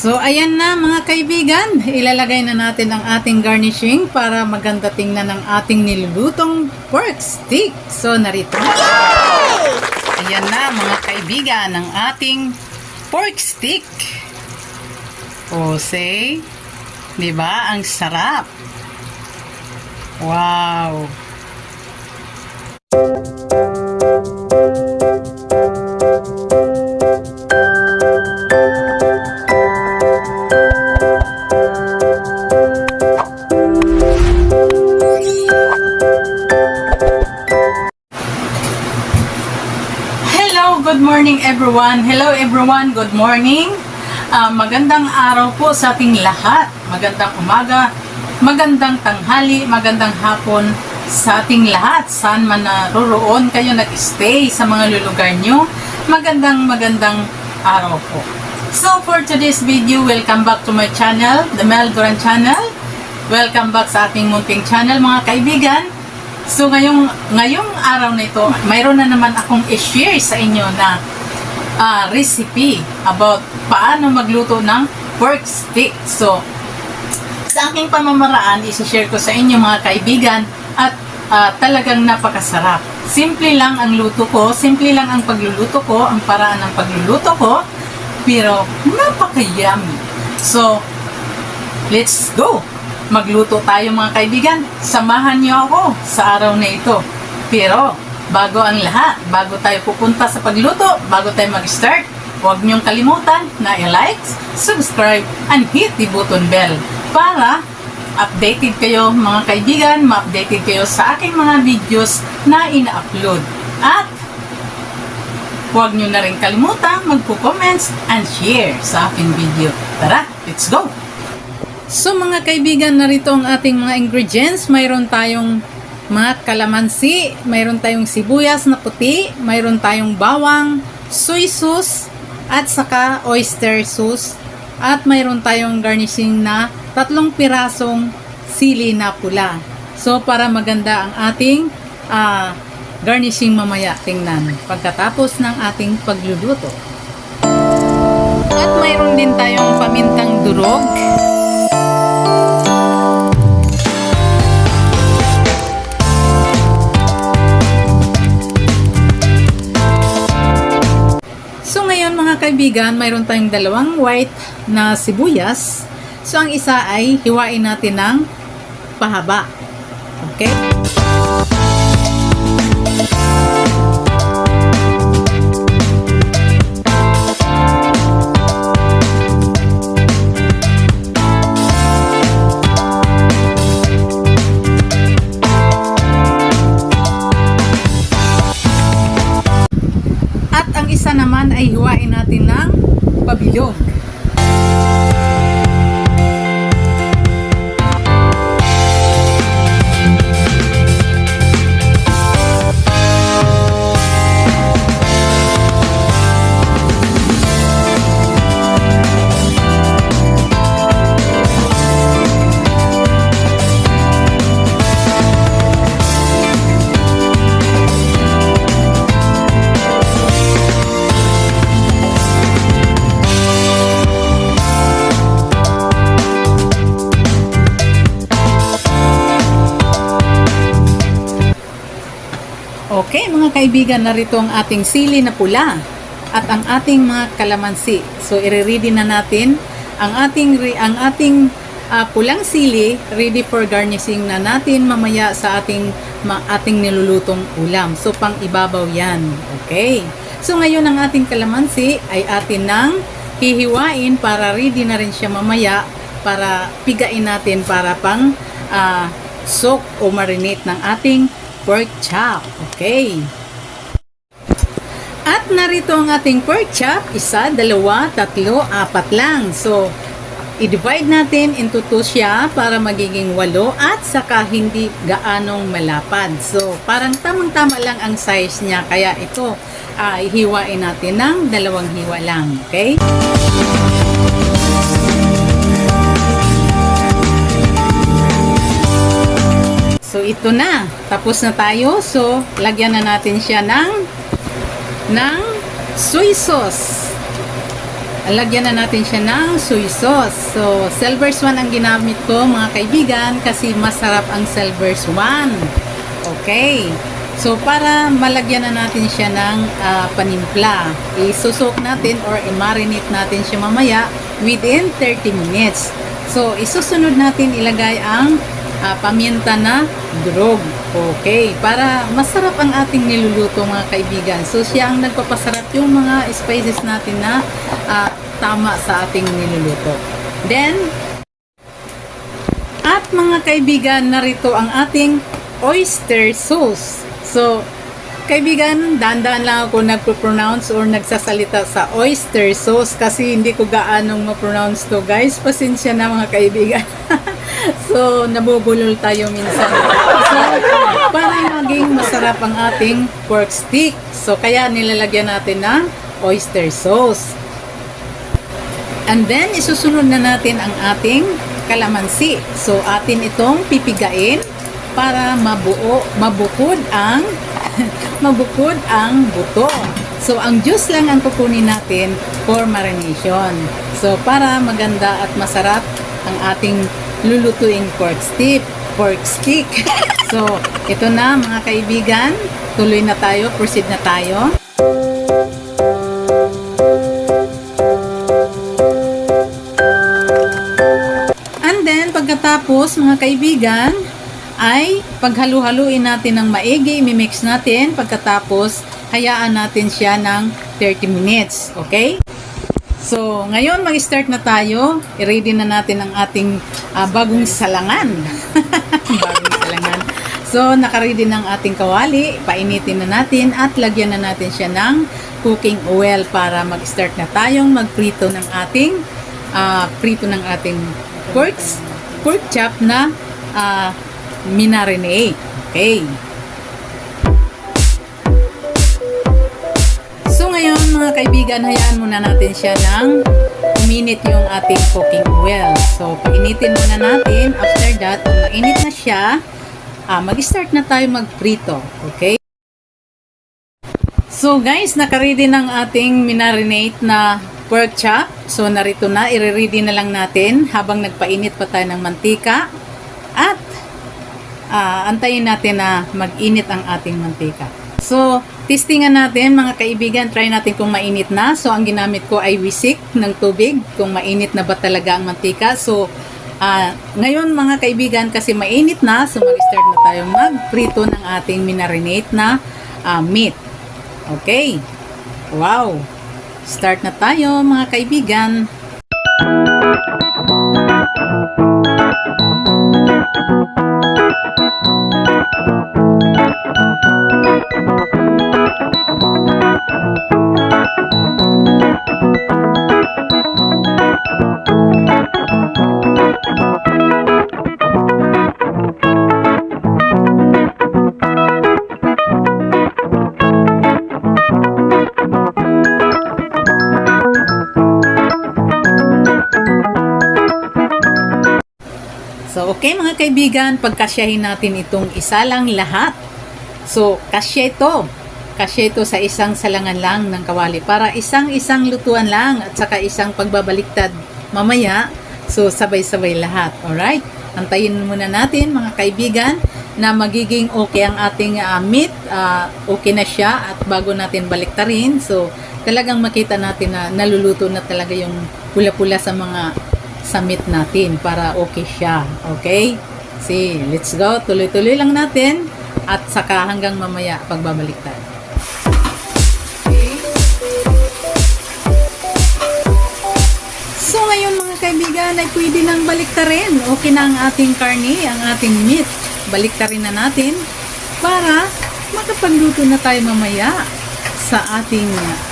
So, ayan na mga kaibigan. Ilalagay na natin ang ating garnishing para maganda tingnan ang ating nilulutong pork stick. So, narito na. Ayan na mga kaibigan ang ating pork stick. O, say, di ba? Ang sarap. Wow. Everyone. Hello everyone, good morning. Ah, magandang araw po sa ating lahat. Magandang umaga, magandang tanghali, magandang hapon sa ating lahat. Saan man naroroon kayo nag-stay sa mga lulugar nyo. Magandang magandang araw po. So for today's video, welcome back to my channel, the Mel Duran channel. Welcome back sa ating munting channel mga kaibigan. So ngayong ngayong araw na ito, mayroon na naman akong i-share sa inyo na ah, recipe about paano magluto ng pork stick. So sa aking pamamaraan, i-share ko sa inyo mga kaibigan at ah, talagang napakasarap. Simple lang ang luto ko, simple lang ang pagluluto ko, ang paraan ng pagluluto ko, pero napaka-yummy. So, let's go! Magluto tayo mga kaibigan. Samahan niyo ako sa araw na ito. Pero, bago ang lahat, bago tayo pupunta sa pagluto, bago tayo mag-start, huwag niyong kalimutan na i-like, subscribe, and hit the button bell para updated kayo mga kaibigan, ma-updated kayo sa aking mga videos na ina-upload. At huwag niyo na rin kalimutan magpo-comments and share sa aking video. Tara, let's go! So mga kaibigan, narito ang ating mga ingredients. Mayroon tayong mga kalamansi, mayroon tayong sibuyas na puti, mayroon tayong bawang, soy sauce, at saka oyster sauce. At mayroon tayong garnishing na tatlong pirasong sili na pula. So para maganda ang ating ah, garnishing mamaya tingnan pagkatapos ng ating pagluluto. At mayroon din tayong pamintang durog. Kaibigan, mayroon tayong dalawang white na sibuyas. So ang isa ay hiwain natin ng pahaba. Okay? Hiwain natin ng pabilog. Kaibigan, narito ang ating sili na pula at ang ating mga kalamansi. So, i-ready na natin ang ating ang ating ah, pulang sili ready for garnishing na natin mamaya sa ating ma- ating nilulutong ulam. So, pang ibabaw 'yan. Okay. So, ngayon ang ating kalamansi ay atin nang hihiwain para ready na rin siya mamaya para pigain natin para pang ah, soak o marinate ng ating pork chop. Okay. At narito ang ating pork chop. Isa, dalawa, tatlo, apat lang. So, i-divide natin into two siya para magiging walo at saka hindi gaanong malapad. So, parang tamang-tama lang ang size niya. Kaya ito, ah, ihiwain natin ng dalawang hiwa lang. Okay? Ito na. Tapos na tayo. So lagyan na natin siya ng ng soy sauce. lagyan na natin siya ng soy sauce. So, Silver's 1 ang ginamit ko mga kaibigan kasi masarap ang Silver's 1. Okay. So, para malagyan na natin siya ng ah, panimpla, isusok natin or i-marinate natin siya mamaya within 30 minutes. So, isusunod natin ilagay ang ah, paminta na durog. Okay, para masarap ang ating niluluto mga kaibigan. So, siya ang nagpapasarap yung mga spices natin na ah, tama sa ating niluluto. Then, at mga kaibigan, narito ang ating oyster sauce. So, kaibigan, dandan lang ako nagpo-pronounce or nagsasalita sa oyster sauce kasi hindi ko gaanong ma-pronounce to guys. Pasensya na mga kaibigan. so, nabubulol tayo minsan. So, para maging masarap ang ating pork stick. So, kaya nilalagyan natin ng oyster sauce. And then, isusunod na natin ang ating kalamansi. So, atin itong pipigain para mabuo, mabukod ang mabukod ang buto. So, ang juice lang ang kukunin natin for marination. So, para maganda at masarap ang ating lulutuing pork stick. Pork stick. so, ito na mga kaibigan. Tuloy na tayo. Proceed na tayo. And then, pagkatapos, mga kaibigan, ay paghalu-haluin natin ng maigi, imimix natin. Pagkatapos, hayaan natin siya ng 30 minutes. Okay? So, ngayon mag-start na tayo. I-ready na natin ang ating ah, bagong salangan. bagong salangan. So, nakaready ng ating kawali. Painitin na natin at lagyan na natin siya ng cooking oil para mag-start na tayong magprito ng ating ah, prito ng ating pork, pork chop na ah, minarinate. Okay. So ngayon mga kaibigan, hayaan muna natin siya ng uminit yung ating cooking oil. So painitin muna natin. After that, kung mainit na siya, ah, mag-start na tayo magprito. Okay? So guys, nakaready ng ating minarinate na pork chop. So narito na, i-ready na lang natin habang nagpainit pa tayo ng mantika. At ah, antayin natin na mag-init ang ating mantika. So, testingan natin mga kaibigan, try natin kung mainit na. So, ang ginamit ko ay wisik ng tubig, kung mainit na ba talaga ang mantika. So, ah, ngayon mga kaibigan, kasi mainit na, so mag-start na tayo magprito ng ating minarinate na ah, meat. Okay. Wow. Start na tayo mga kaibigan. Okay mga kaibigan, pagkasyahin natin itong isa lang lahat. So, kasya ito. Kasya ito sa isang salangan lang ng kawali para isang-isang lutuan lang at saka isang pagbabaliktad mamaya. So, sabay-sabay lahat. Alright? Antayin muna natin mga kaibigan na magiging okay ang ating ah, meat. ah, okay na siya at bago natin baliktarin. So, talagang makita natin na naluluto na talaga yung pula-pula sa mga sa natin para okay siya. Okay? See, let's go. Tuloy-tuloy lang natin at saka hanggang mamaya pagbabaliktad. So ngayon mga kaibigan ay pwede nang baliktarin. Okay na ang ating karne, ang ating meat. Baliktarin na natin para makapagluto na tayo mamaya sa ating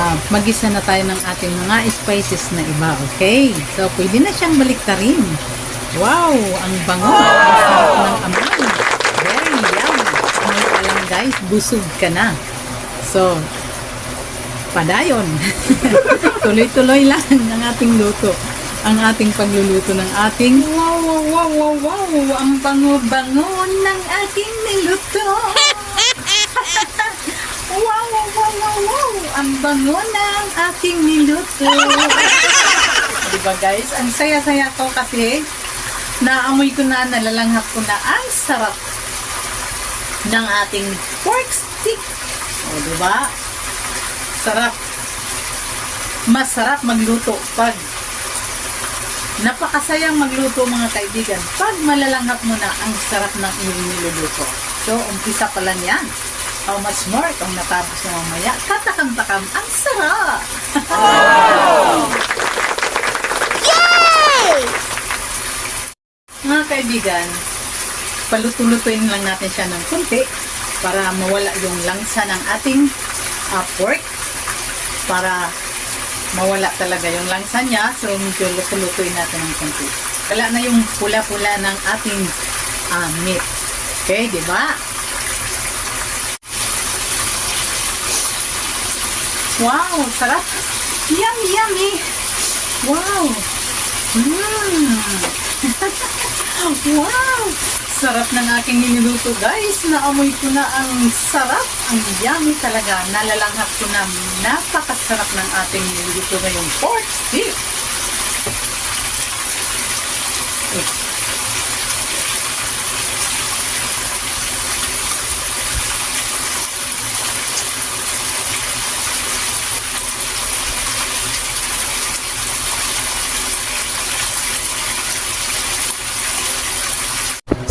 ah, magisa na tayo ng ating mga spices na iba. Okay? So pwede na siyang baliktarin. Wow! Ang bango! Ang sarap ng amoy. Very yummy. Amoy pa lang guys, busog ka na. So, padayon. Tuloy-tuloy lang ang ating luto. Ang ating pagluluto ng ating wow, wow, wow, wow, wow, ang bango-bango ng ating niluto. Wow, wow! Ang bango ng aking niluto. diba guys? Ang saya-saya ko kasi naamoy ko na, nalalanghap ko na ang sarap ng ating pork stick. O, diba? Sarap. Masarap magluto pag napakasayang magluto mga kaibigan. Pag malalanghap mo na ang sarap ng iyong niluluto. So, umpisa pa lang yan. How much more kung natapos na mamaya? Katakam-takam, ang sarap! Mga kaibigan, paluto-lutuin lang natin siya ng kunti para mawala yung langsa ng ating ah, pork para mawala talaga yung langsa niya so medyo luto-lutuin natin ng kunti wala na yung pula-pula ng ating ah, meat okay, di ba? Wow, sarap yummy, yummy wow mm. Wow! Sarap ng aking niluluto guys. Naamoy ko na ang sarap. Ang yummy talaga. Nalalanghap ko na napakasarap ng ating niluluto ngayong pork stick.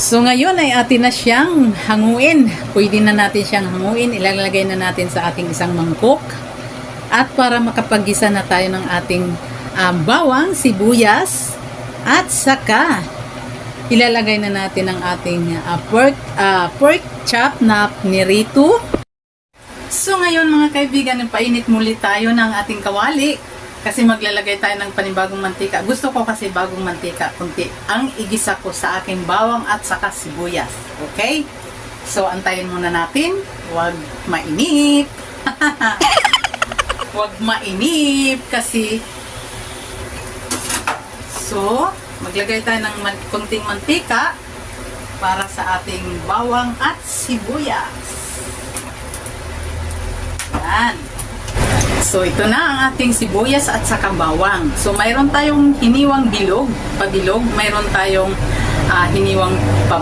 So ngayon ay atin na siyang hanguin. Pwede na natin siyang hanguin. Ilalagay na natin sa ating isang mangkok. At para makapagisa na tayo ng ating um, bawang, sibuyas, at saka ilalagay na natin ang ating uh, pork, uh, pork chop na nirito. So ngayon mga kaibigan, painit muli tayo ng ating kawali kasi maglalagay tayo ng panibagong mantika. Gusto ko kasi bagong mantika, kunti. Ang igisa ko sa aking bawang at saka sibuyas. Okay? So, antayin muna natin. Huwag mainip. Huwag mainip kasi So, maglagay tayo ng man- kunting mantika para sa ating bawang at sibuyas. Yan. So, ito na ang ating sibuyas at saka bawang. So, mayroon tayong hiniwang bilog, pabilog. Mayroon tayong ah, hiniwang pa,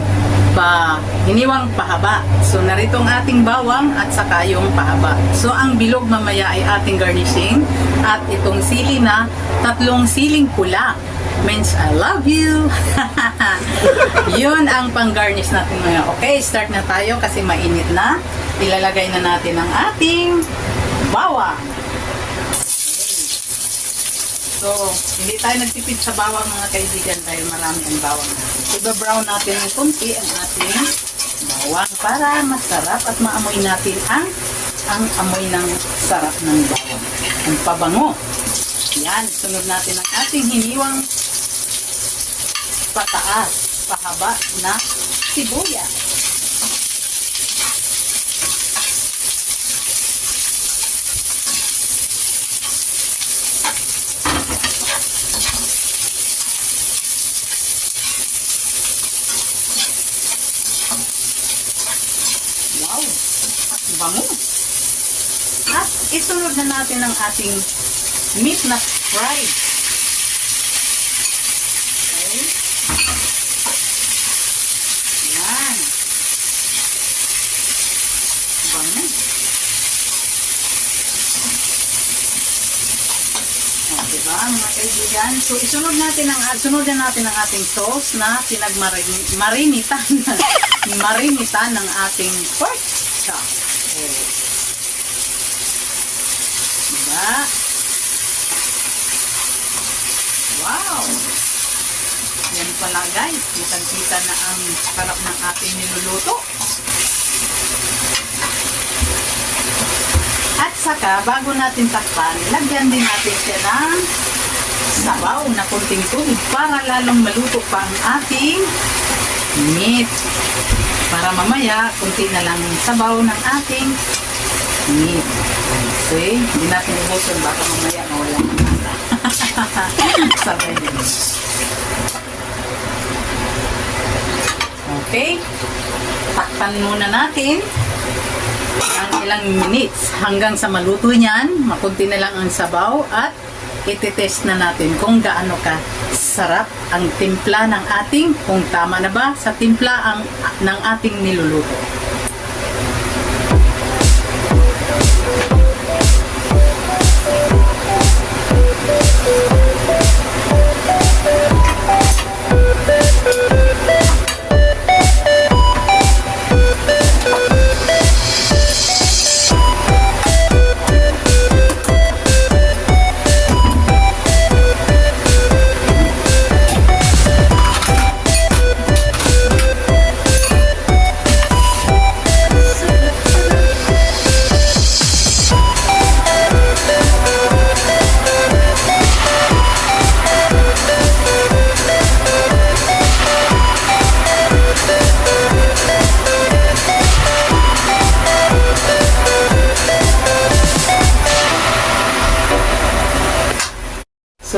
pa, hiniwang pahaba. So, narito ang ating bawang at saka yung pahaba. So, ang bilog mamaya ay ating garnishing. At itong sili na tatlong siling pula. Means I love you. Yun ang pang-garnish natin ngayon. Okay, start na tayo kasi mainit na. Ilalagay na natin ang ating bawang. So, hindi tayo nagtipid sa bawang mga kaibigan dahil marami ang bawang. Iba-brown natin ng kunti ang ating bawang para masarap at maamoy natin ang ang amoy ng sarap ng bawang. Ang pabango. Yan, sunod natin ang ating hiniwang pataas, pahaba na sibuyas. Wow! Bango! At isunod na natin ang ating meat na fried. Okay? Yan. Bango. O, diba, mga kaibigan? So, isunod natin ang, sunodin natin ang ating sauce na pinagmarinitan marinitan ng ating pork chop. O. Diba? Wow! Yan pala guys, kitang-kita na ang sarap ng ating niluluto. At saka, bago natin takpan, lagyan din natin siya ng sabaw na kunting tubig para lalong maluto pa ang ating meat. Para mamaya, kunti na lang sabaw ng ating meat. Okay? Hindi natin ubusin, baka mamaya mawala ng masa. Sabay din. Okay? Takpan muna natin ng ilang minutes hanggang sa maluto niyan. Makunti na lang ang sabaw at ititest na natin kung gaano ka sarap ang timpla ng ating, kung tama na ba sa timpla ang, ng ating niluluto. Música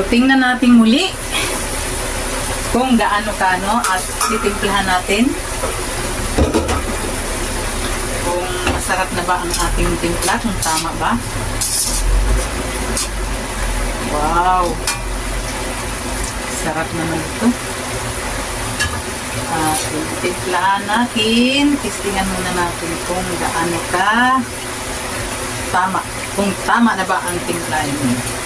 So, tingnan natin muli kung gaano kano at titimplahan natin kung masarap na ba ang ating timpla, kung tama ba. Wow! Sarap naman ito. At timplahan natin. Testingan muna natin kung gaano ka tama. Kung tama na ba ang timplahan mo.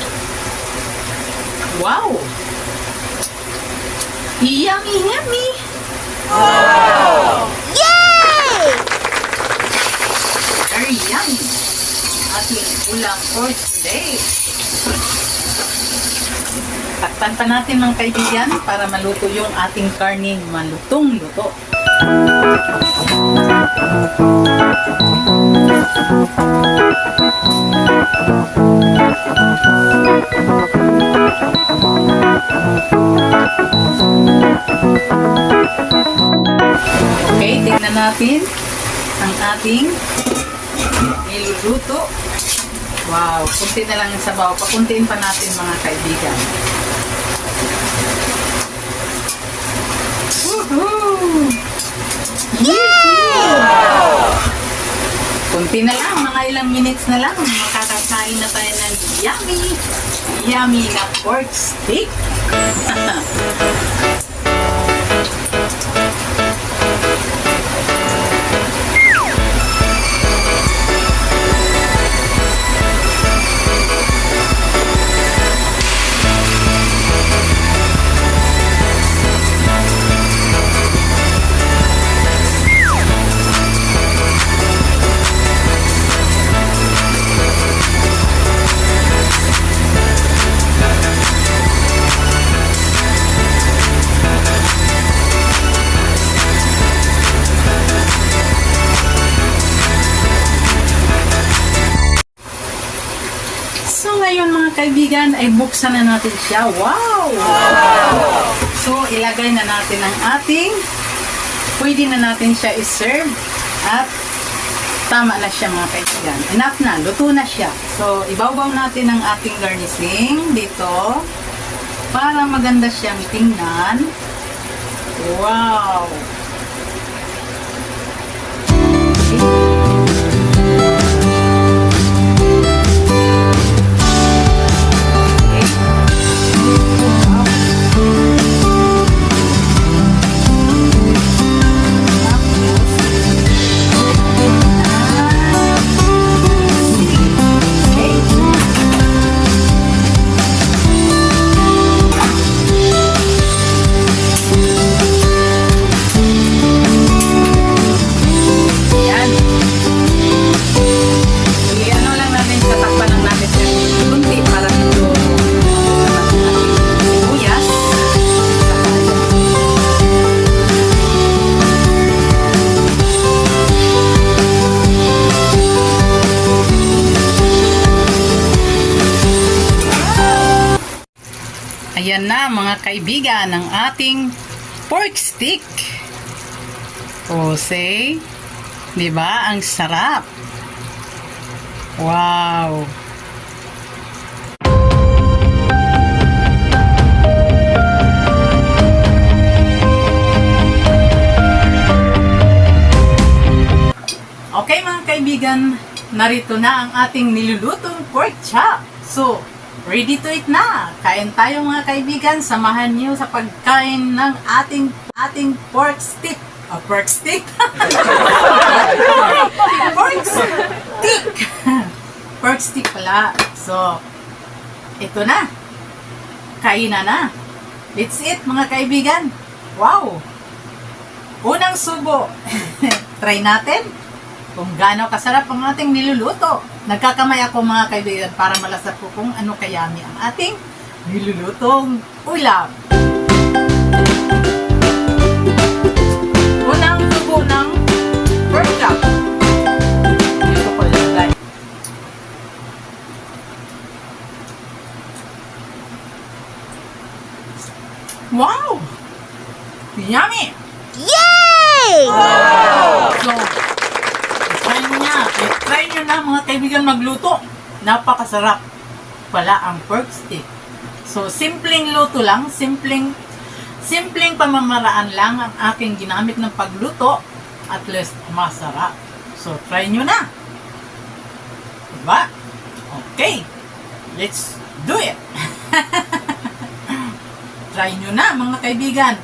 Wow! Yummy, yummy! Very yummy! Ating ulam for today. Takpan pa natin mga kaibigan para maluto yung ating karne malutong luto. Okay, tingnan natin ang ating niluluto. Wow, kunti na lang yung sabaw. Pakuntiin pa natin mga kaibigan. Woohoo! Kunti na lang, mga ilang minutes na lang, makakakain na tayo ng yummy, yummy na pork steak. kaibigan ay buksan na natin siya. Wow! So ilagay na natin ang ating pwede na natin siya i-serve at tama na siya mga kaibigan. Enough na, luto na siya. So ibabaw natin ang ating garnishing dito para maganda siyang tingnan. Wow! Yan. Ayan na mga kaibigan ang ating pork stick. O say, Di ba? Ang sarap. Wow. Okay mga kaibigan, narito na ang ating nilulutong pork chop. So, ready to eat na. Kain tayo mga kaibigan. Samahan niyo sa pagkain ng ating ating pork stick. Ah, pork stick? pork stick! pork stick pala. So, ito na. Kainan na. Let's eat mga kaibigan. Wow! Unang subo. Try natin kung gaano kasarap ang ating niluluto. Nagkakamay ako mga kaibigan para malasap ko kung ano kayami ang ating nilulutong ulam. Unang subo ng pork chop. Dito ko lagay. Wow! Yummy! Yay! So, try nyo na. Try nyo na mga kaibigan magluto. Napakasarap pala ang pork stick. So, simpleng luto lang, simpleng simpleng pamamaraan lang ang aking ginamit ng pagluto at least masarap. So, try nyo na. Diba? Okay. Let's do it. try nyo na mga kaibigan.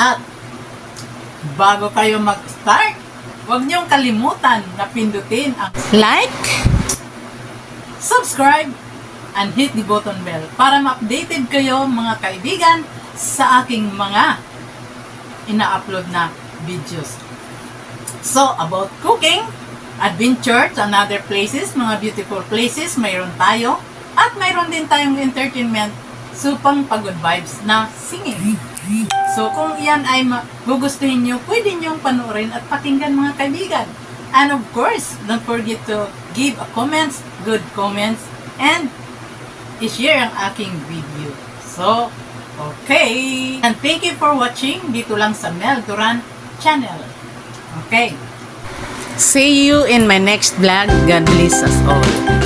At bago kayo mag-start, huwag niyong kalimutan na pindutin ang like, subscribe, and hit the button bell para ma-updated kayo mga kaibigan sa aking mga ina-upload na videos. So, about cooking, adventure to another places, mga beautiful places, mayroon tayo. At mayroon din tayong entertainment, supang pagod vibes na singing. So, kung yan ay magugustuhin nyo, pwede nyo panoorin at pakinggan mga kaibigan. And of course, don't forget to give a comments, good comments, and i-share ang aking video. So, okay. And thank you for watching dito lang sa Mel Duran channel. Okay. See you in my next vlog. God bless us all.